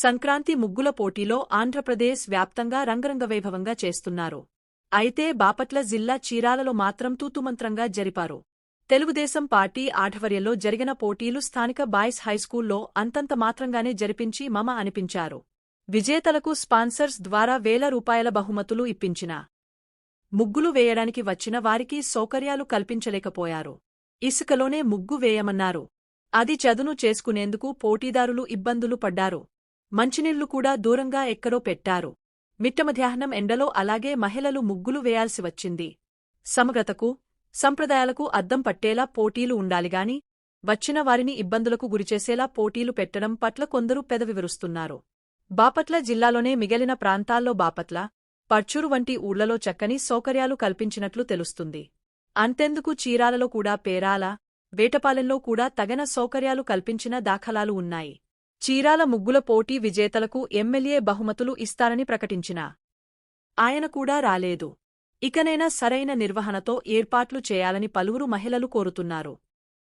సంక్రాంతి ముగ్గుల పోటీలో ఆంధ్రప్రదేశ్ వ్యాప్తంగా రంగరంగ వైభవంగా చేస్తున్నారు. అయితే బాపట్ల జిల్లా చీరాలలో మాత్రం తూతుమంత్రంగా జరిపారు. తెలుగుదేశం పార్టీ ఆధ్వర్యంలో జరిగిన పోటీలు స్థానిక బాయ్స్ హైస్కూల్లో అంతంత మాత్రంగానే జరిపించి మమ అనిపించారు. విజేతలకు స్పాన్సర్స్ ద్వారా వేల రూపాయల బహుమతులు ఇప్పించిన ముగ్గులు వేయడానికి వచ్చిన వారికి సౌకర్యాలు కల్పించలేకపోయారు. ఇసుకలోనే ముగ్గు వేయమన్నారు. అది చదును చేసుకునేందుకు పోటీదారులు ఇబ్బందులు పడ్డారు. మంచినీళ్ళు కూడా దూరంగా ఎక్కడో పెట్టారు. మిట్టమధ్యాహ్నం ఎండలో అలాగే మహిళలు ముగ్గులు వేయాల్సి వచ్చింది. సమగ్రతకు సంప్రదాయాలకు అద్దం పట్టేలా పోటీలు ఉండాలిగాని వచ్చిన వారిని ఇబ్బందులకు గురిచేసేలా పోటీలు పెట్టడం పట్ల కొందరు పెదవి విరుస్తున్నారు. బాపట్ల జిల్లాలోనే మిగిలిన ప్రాంతాల్లో బాపట్ల పర్చూరు వంటి ఊళ్ళలో చక్కని సౌకర్యాలు కల్పించినట్లు తెలుస్తుంది. అంతెందుకు చీరాలలో కూడా పేరాల వేటపాలెంలో కూడా తగిన సౌకర్యాలు కల్పించిన దాఖలాలు ఉన్నాయి. చీరాల ముగ్గుల పోటీ విజేతలకు ఎమ్మెల్యే బహుమతులు ఇస్తారని ప్రకటించిన. ఆయన కూడా రాలేదు. ఇకనైనా సరైన నిర్వహణతో ఏర్పాట్లు చేయాలని పలువురు మహిళలు కోరుతున్నారు.